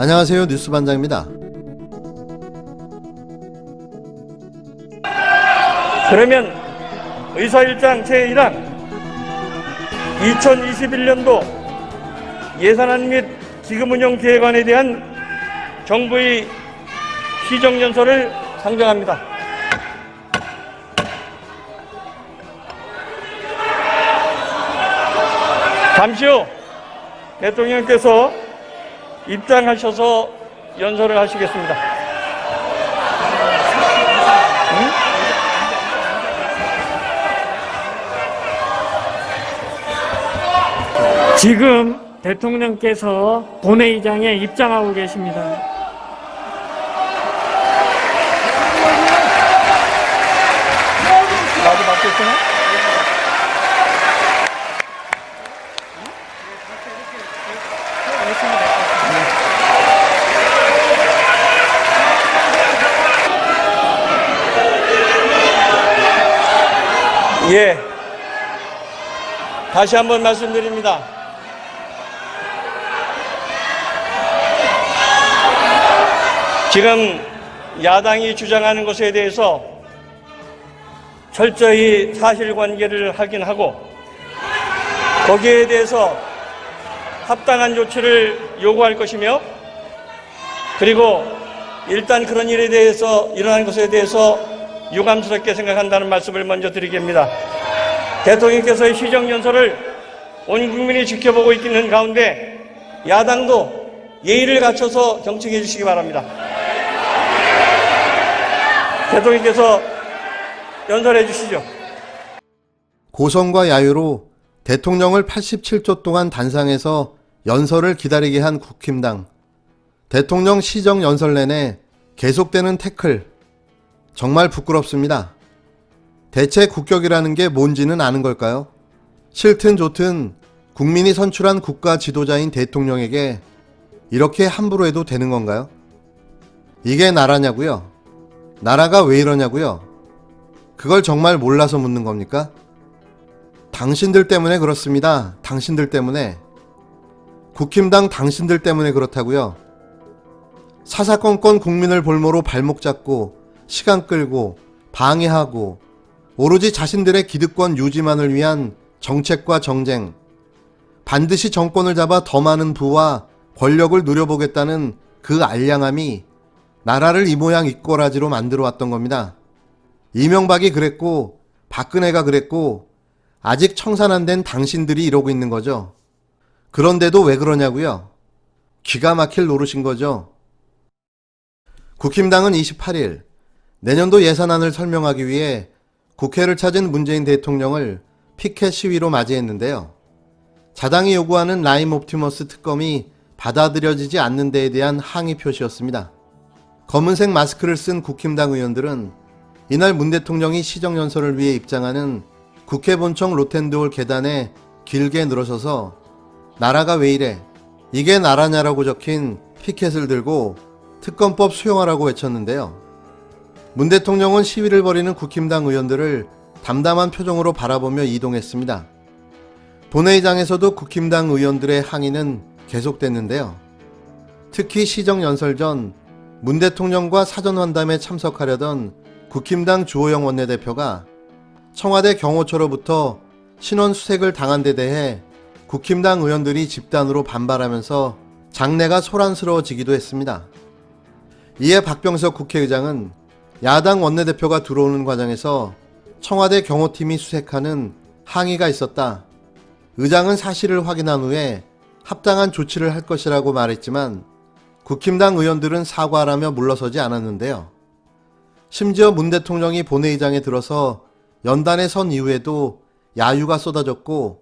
안녕하세요. 뉴스반장입니다. 그러면 의사일장 제1항 2021년도 예산안 및 기금운용 계획안에 대한 정부의 시정연설을 상정합니다. 잠시 후 대통령께서 입장하셔서 연설을 하시겠습니다. 지금 대통령께서 본회의장에 입장하고 계십니다. 나도 받겠구나? 예. 다시 한번 말씀드립니다. 지금 야당이 주장하는 것에 대해서 철저히 사실관계를 확인하고 거기에 대해서 합당한 조치를 요구할 것이며 그리고 일단 그런 일에 대해서 일어난 것에 대해서 유감스럽게 생각한다는 말씀을 먼저 드리겠습니다. 대통령께서의 시정연설을 온 국민이 지켜보고 있는 가운데 야당도 예의를 갖춰서 경청해 주시기 바랍니다. 대통령께서 연설해 주시죠. 고성과 야유로 대통령을 87조 동안 단상에서 연설을 기다리게 한 국힘당. 대통령 시정 연설 내내 계속되는 태클. 정말 부끄럽습니다. 대체 국격이라는 게 뭔지는 아는 걸까요? 싫든 좋든 국민이 선출한 국가 지도자인 대통령에게 이렇게 함부로 해도 되는 건가요? 이게 나라냐고요? 나라가 왜 이러냐고요? 그걸 정말 몰라서 묻는 겁니까? 당신들 때문에 그렇습니다. 당신들 때문에. 국힘당 당신들 때문에 그렇다고요. 사사건건 국민을 볼모로 발목 잡고 시간 끌고 방해하고 오로지 자신들의 기득권 유지만을 위한 정책과 정쟁 반드시 정권을 잡아 더 많은 부와 권력을 누려보겠다는 그 알량함이 나라를 이 모양 이 꼴아지로 만들어 왔던 겁니다. 이명박이 그랬고 박근혜가 그랬고 아직 청산 안 된 당신들이 이러고 있는 거죠. 그런데도 왜 그러냐고요? 기가 막힐 노릇인 거죠. 국힘당은 28일 내년도 예산안을 설명하기 위해 국회를 찾은 문재인 대통령을 피켓 시위로 맞이했는데요. 자당이 요구하는 라임 옵티머스 특검이 받아들여지지 않는 데에 대한 항의 표시였습니다. 검은색 마스크를 쓴 국힘당 의원들은 이날 문 대통령이 시정연설을 위해 입장하는 국회 본청 로텐드홀 계단에 길게 늘어서서 나라가 왜 이래? 이게 나라냐라고 적힌 피켓을 들고 특검법 수용하라고 외쳤는데요. 문 대통령은 시위를 벌이는 국힘당 의원들을 담담한 표정으로 바라보며 이동했습니다. 본회의장에서도 국힘당 의원들의 항의는 계속됐는데요. 특히 시정연설 전 문 대통령과 사전환담에 참석하려던 국힘당 주호영 원내대표가 청와대 경호처로부터 신원 수색을 당한 데 대해 국힘당 의원들이 집단으로 반발하면서 장내가 소란스러워지기도 했습니다. 이에 박병석 국회의장은 야당 원내대표가 들어오는 과정에서 청와대 경호팀이 수색하는 항의가 있었다. 의장은 사실을 확인한 후에 합당한 조치를 할 것이라고 말했지만 국힘당 의원들은 사과하라며 물러서지 않았는데요. 심지어 문 대통령이 본회의장에 들어서 연단에 선 이후에도 야유가 쏟아졌고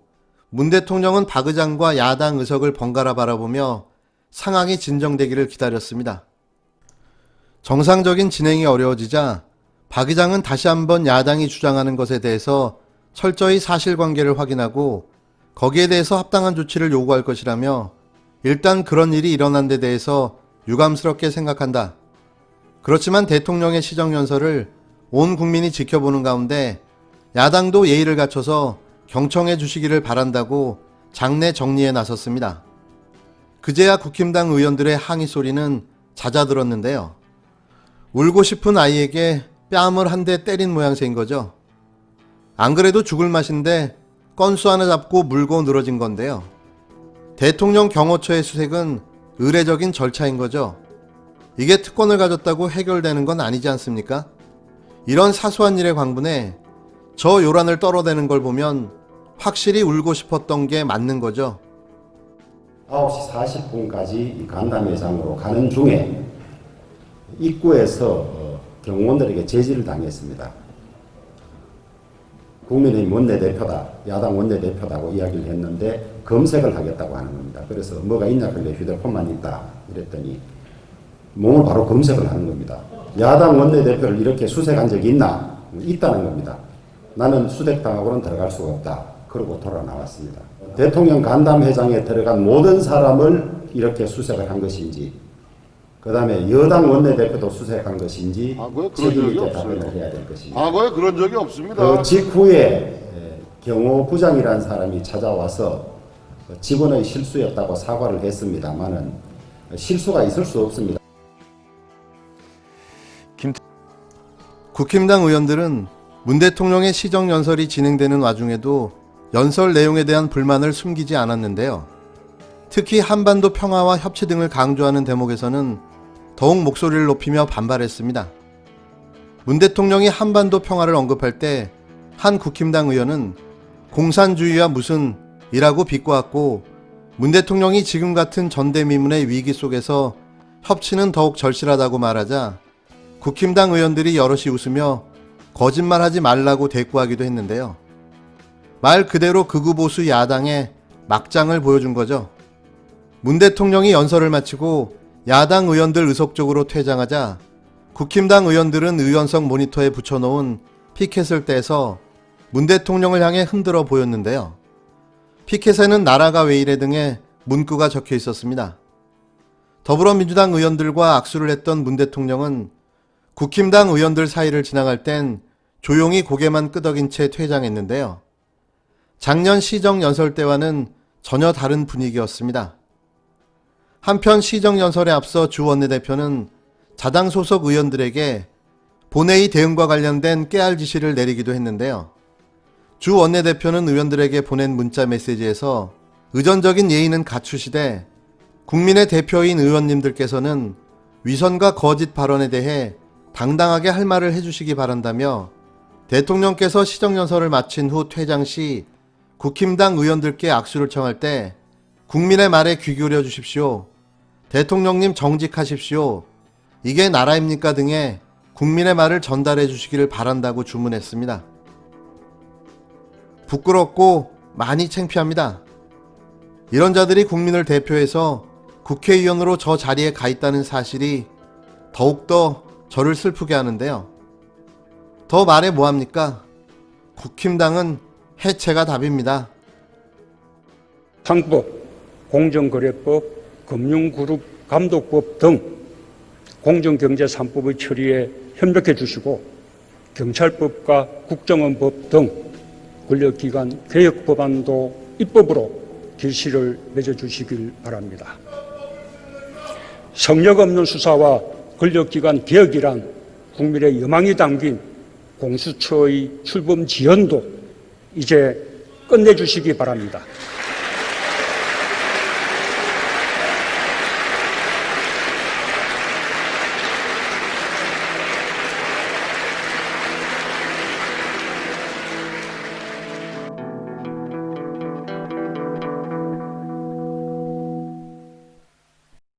문 대통령은 박 의장과 야당 의석을 번갈아 바라보며 상황이 진정되기를 기다렸습니다. 정상적인 진행이 어려워지자 박 의장은 다시 한번 야당이 주장하는 것에 대해서 철저히 사실관계를 확인하고 거기에 대해서 합당한 조치를 요구할 것이라며 일단 그런 일이 일어난 데 대해서 유감스럽게 생각한다. 그렇지만 대통령의 시정연설을 온 국민이 지켜보는 가운데 야당도 예의를 갖춰서 경청해 주시기를 바란다고 장내 정리에 나섰습니다. 그제야 국힘당 의원들의 항의 소리는 잦아들었는데요. 울고 싶은 아이에게 뺨을 한 대 때린 모양새인 거죠. 안 그래도 죽을 맛인데 건수 하나 잡고 물고 늘어진 건데요. 대통령 경호처의 수색은 의례적인 절차인 거죠. 이게 특권을 가졌다고 해결되는 건 아니지 않습니까? 이런 사소한 일에 광분해 저 요란을 떨어대는 걸 보면 확실히 울고 싶었던 게 맞는 거죠. 9시 40분까지 이 간담회장으로 가는 중에 입구에서 어, 경호원들에게 제지를 당했습니다. 국민의힘 원내대표다, 야당 원내대표다고 이야기를 했는데 검색을 하겠다고 하는 겁니다. 그래서 뭐가 있냐 그래 휴대폰만 있다 이랬더니 몸을 바로 검색을 하는 겁니다. 야당 원내대표를 이렇게 수색한 적이 있나? 있다는 겁니다. 나는 수색당하고는 들어갈 수가 없다. 그러고 돌아 나왔습니다. 대통령 간담회장에 들어간 모든 사람을 이렇게 수색을 한 것인지, 그 다음에 여당 원내대표도 수색한 것인지, 과거에 아, 그런 책임 적이 있게 없어요. 답변을 해야 될 것인지. 과거에 그런 적이 없습니다. 그 직후에 에, 경호 부장이라는 사람이 찾아와서 직원의 실수였다고 사과를 했습니다만은 실수가 있을 수 없습니다. 국힘당 의원들은 문 대통령의 시정 연설이 진행되는 와중에도 연설 내용에 대한 불만을 숨기지 않았는데요. 특히 한반도 평화와 협치 등을 강조하는 대목에서는 더욱 목소리를 높이며 반발했습니다. 문 대통령이 한반도 평화를 언급할 때 한 국힘당 의원은 공산주의와 무슨 이라고 비꼬았고 문 대통령이 지금 같은 전대미문의 위기 속에서 협치는 더욱 절실하다고 말하자 국힘당 의원들이 여럿이 웃으며 거짓말하지 말라고 대꾸하기도 했는데요. 말 그대로 극우 보수 야당의 막장을 보여준 거죠. 문 대통령이 연설을 마치고 야당 의원들 의속적으로 퇴장하자 국힘당 의원들은 의원석 모니터에 붙여놓은 피켓을 떼서 문 대통령을 향해 흔들어 보였는데요. 피켓에는 나라가 왜 이래 등의 문구가 적혀 있었습니다. 더불어민주당 의원들과 악수를 했던 문 대통령은 국힘당 의원들 사이를 지나갈 땐 조용히 고개만 끄덕인 채 퇴장했는데요. 작년 시정 연설 때와는 전혀 다른 분위기였습니다. 한편 시정 연설에 앞서 주 원내대표는 자당 소속 의원들에게 본회의 대응과 관련된 깨알 지시를 내리기도 했는데요. 주 원내대표는 의원들에게 보낸 문자 메시지에서 의전적인 예의는 갖추시되 국민의 대표인 의원님들께서는 위선과 거짓 발언에 대해 당당하게 할 말을 해주시기 바란다며 대통령께서 시정연설을 마친 후 퇴장 시 국힘당 의원들께 악수를 청할 때 국민의 말에 귀 기울여 주십시오. 대통령님 정직하십시오. 이게 나라입니까 등의 국민의 말을 전달해 주시기를 바란다고 주문했습니다. 부끄럽고 많이 창피합니다. 이런 자들이 국민을 대표해서 국회의원으로 저 자리에 가 있다는 사실이 더욱더 저를 슬프게 하는데요. 더 말해 뭐합니까? 국힘당은 해체가 답입니다. 상법, 공정거래법, 금융그룹 감독법 등 공정경제 3법의 처리에 협력해 주시고 경찰법과 국정원법 등 권력기관 개혁 법안도 입법으로 길실을 맺어주시길 바랍니다. 성역 없는 수사와 권력기관 개혁이란 국민의 여망이 담긴 공수처의 출범 지연도 이제 끝내주시기 바랍니다.